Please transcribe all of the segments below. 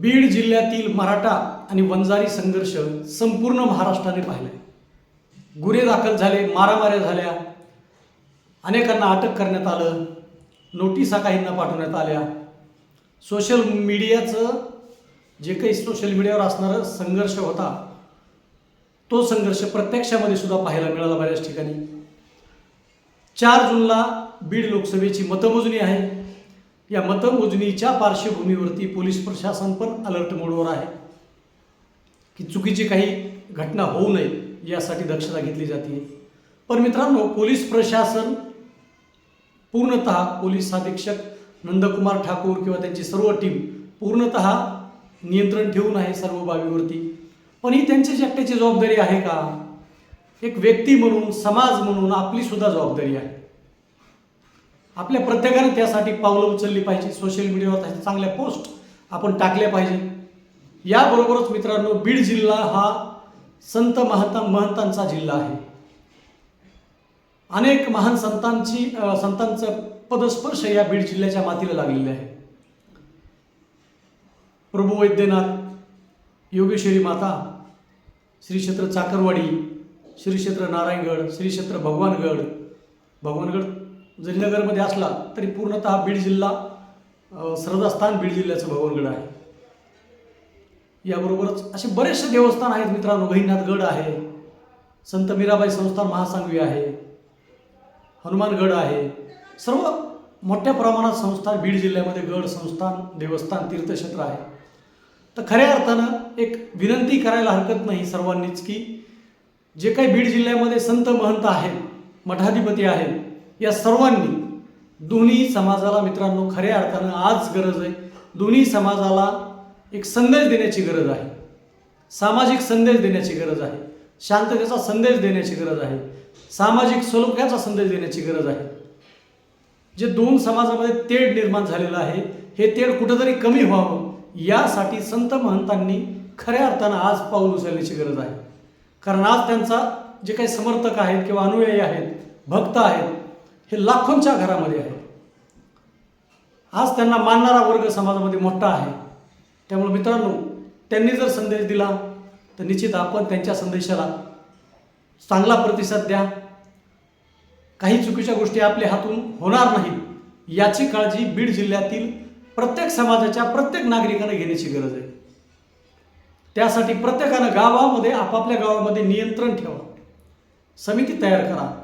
बीड जिल्ह्यातील मराठा आणि वंजारी संघर्ष संपूर्ण महाराष्ट्राने पाहिलाय. गुन्हे दाखल झाले मारामाऱ्या झाल्या अनेकांना अटक करण्यात आलं नोटिसा काहींना पाठवण्यात आल्या. सोशल मीडियाचं जे काही सोशल मीडियावर असणारा संघर्ष होता तो संघर्ष प्रत्यक्षामध्ये सुद्धा पाहायला मिळाला बऱ्याच ठिकाणी. चार जूनला बीड लोकसभेची मतमोजणी आहे. या मतमोजणीच्या पार्श्वभूमीवरती पोलीस प्रशासन पण अलर्ट मोडवर आहे. की चुकीची काही घटना होऊ नये यासाठी दक्षता घेतली जाते. पण मित्रांनो पोलीस प्रशासन पूर्णतः पोलीस अधीक्षक नंदकुमार ठाकूर किंवा त्यांची सर्व टीम पूर्णतः नियंत्रण ठेवून आहे सर्व बाबीवरती. पण ही त्यांच्याच एकट्याची जबाबदारी आहे का? एक व्यक्ती म्हणून समाज म्हणून आपलीसुद्धा जबाबदारी आहे. आपल्या प्रत्येकाने त्यासाठी पावलं उचलली पाहिजे. सोशल मीडियावर त्याच्या चांगल्या पोस्ट आपण टाकल्या पाहिजे. याबरोबरच मित्रांनो बीड जिल्हा हा संत महंता महंतांचा जिल्हा आहे. अनेक महान संतांची संतांचं पदस्पर्श या बीड जिल्ह्याच्या मातीला लागलेले आहे. प्रभू वैद्यनाथ योगेश्वरी माता श्री क्षेत्र चाकरवाडी श्री क्षेत्र नारायणगड श्री क्षेत्र भगवानगड. भगवानगड जरी नगरमध्ये असला तरी पूर्णतः बीड जिल्हा श्रद्धास्थान बीड जिल्ह्याचं भगवनगड आहे. याबरोबरच असे बरेचसे देवस्थान आहेत मित्रांनो. गहिनाथगड आहे संत मीराबाई संस्थान महासांगवी आहे हनुमानगड आहे. सर्व मोठ्या प्रमाणात संस्थान बीड जिल्ह्यामध्ये गड संस्थान देवस्थान तीर्थक्षेत्र आहे. तर खऱ्या अर्थानं एक विनंती करायला हरकत नाही सर्वांनीच की जे काही बीड जिल्ह्यामध्ये संत महंत आहेत मठाधिपती आहेत या सर्वांनी दोन्ही समाजाला मित्रांनो खऱ्या अर्थानं आज गरज आहे. दोन्ही समाजाला एक संदेश देण्याची गरज आहे. सामाजिक संदेश देण्याची गरज आहे. शांततेचा संदेश देण्याची गरज आहे. सामाजिक सलोख्याचा संदेश देण्याची गरज आहे. जे दोन समाजामध्ये तेढ निर्माण झालेलं आहे हे तेढ कुठंतरी कमी व्हावं यासाठी संत महंतांनी खऱ्या अर्थानं आज पाऊल उचलण्याची गरज आहे. कारण आज त्यांचा जे काही समर्थक आहेत किंवा अनुयायी आहेत भक्त आहेत हे लाखोंच्या घरामध्ये आहे. आज त्यांना मानणारा वर्ग समाजामध्ये मोठा आहे. त्यामुळे मित्रांनो त्यांनी जर संदेश दिला तर निश्चित आपण त्यांच्या संदेशाला चांगला प्रतिसाद द्या. काही चुकीच्या गोष्टी आपल्या हातून होणार नाहीत याची काळजी बीड जिल्ह्यातील प्रत्येक समाजाच्या प्रत्येक नागरिकाने घेण्याची गरज आहे. त्यासाठी प्रत्येकानं गावामध्ये आपापल्या गावामध्ये नियंत्रण ठेवा. समिती तयार करा.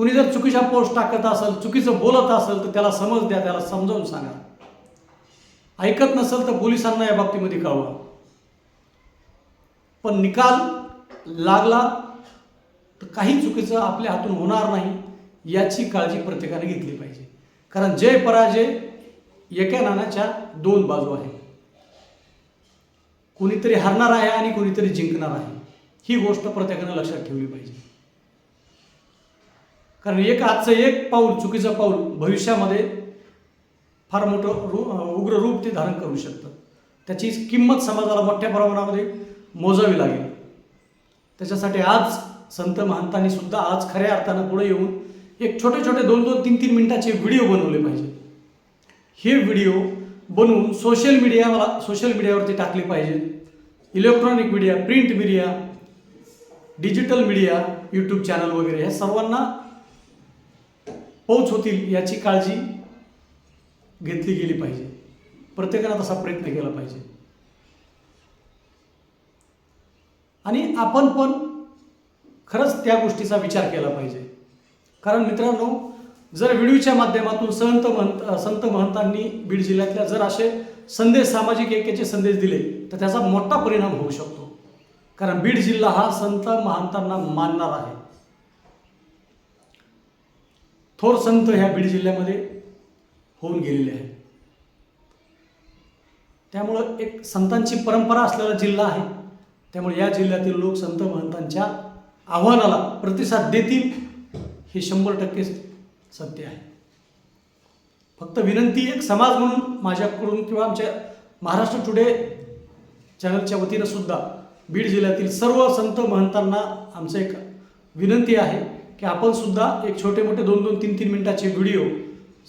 कुणी जर चुकीच्या पोस्ट टाकत असेल चुकीचं बोलत असेल तर त्याला समज द्या त्याला समजावून सांगा. ऐकत नसेल तर पोलिसांना या बाबतीमध्ये कळवा. पण निकाल लागला तर काही चुकीचं आपल्या हातून होणार नाही याची काळजी प्रत्येकाने घेतली पाहिजे. कारण जय पराजय एका नाण्याच्या दोन बाजू आहे. कुणीतरी हरणार आहे आणि कुणीतरी जिंकणार आहे. ही गोष्ट प्रत्येकानं लक्षात ठेवली पाहिजे. कारण एक आजचं एक पाऊल चुकीचं पाऊल भविष्यामध्ये फार मोठं रू उग्र रूप ते धारण करू शकतं. त्याची किंमत समाजाला मोठ्या प्रमाणामध्ये मोजावी लागेल. त्याच्यासाठी आज संत महंतांनी सुद्धा आज खऱ्या अर्थानं पुढे येऊन एक छोटे छोटे दोन दोन तीन तीन मिनिटाचे व्हिडिओ बनवले पाहिजे. हे व्हिडिओ बनवून सोशल मीडियाला सोशल मीडियावरती टाकले पाहिजे. Electronic media print media digital media YouTube channel वगैरे ह्या सर्वांना पोच होतील याची काळजी घेतली गेली पाहिजे. प्रत्येकानं तसा प्रयत्न केला पाहिजे. आणि आपण पण खरंच त्या गोष्टीचा विचार केला पाहिजे. कारण मित्रांनो जर व्हिडिओच्या माध्यमातून संत महंत संत महंतांनी बीड जिल्ह्यातल्या जर असे संदेश सामाजिक एकेचे संदेश दिले तर त्याचा मोठा परिणाम होऊ शकतो. कारण बीड जिल्हा हा संत महंतांना मानणार आहे. थोर संत ह्या बीड जिल्ह्यामध्ये होऊन गेलेले आहेत. त्यामुळं एक संतांची परंपरा असलेला जिल्हा आहे. त्यामुळे या जिल्ह्यातील लोक संत महंतांच्या आव्हानाला प्रतिसाद देतील हे शंभर टक्के सत्य आहे. फक्त विनंती एक समाज म्हणून माझ्याकडून किंवा आमच्या महाराष्ट्र टुडे चॅनलच्या वतीनं सुद्धा बीड जिल्ह्यातील सर्व संत महंतांना आमचं एक विनंती आहे. की आपण सुद्धा एक छोटे मोठे दोन दोन तीन तीन मिनिटाचे व्हिडिओ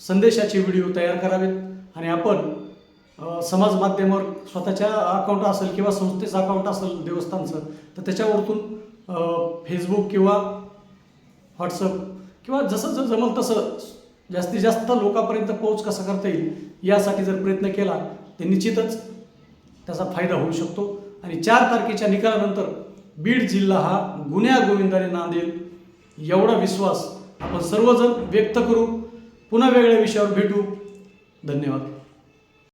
संदेशाचे व्हिडिओ तयार करावेत आणि आपण समाज माध्यमावर स्वतःच्या अकाउंट असेल किंवा संस्थेचं अकाउंट असेल देवस्थानचं तर त्याच्यावरतून फेसबुक किंवा व्हॉट्सअप किंवा जसं जर जमल तसं जास्तीत जास्त लोकांपर्यंत पोहोच कसा करता येईल यासाठी जर प्रयत्न केला तर निश्चितच त्याचा फायदा होऊ शकतो. आणि चार तारखेच्या निकालानंतर बीड जिल्हा हा गुन्ह्या गोविंदाने नांदेल एवढा विश्वास आपण सर्वजण व्यक्त करू. पुन्हा वेगळ्या विषयावर भेटू. धन्यवाद.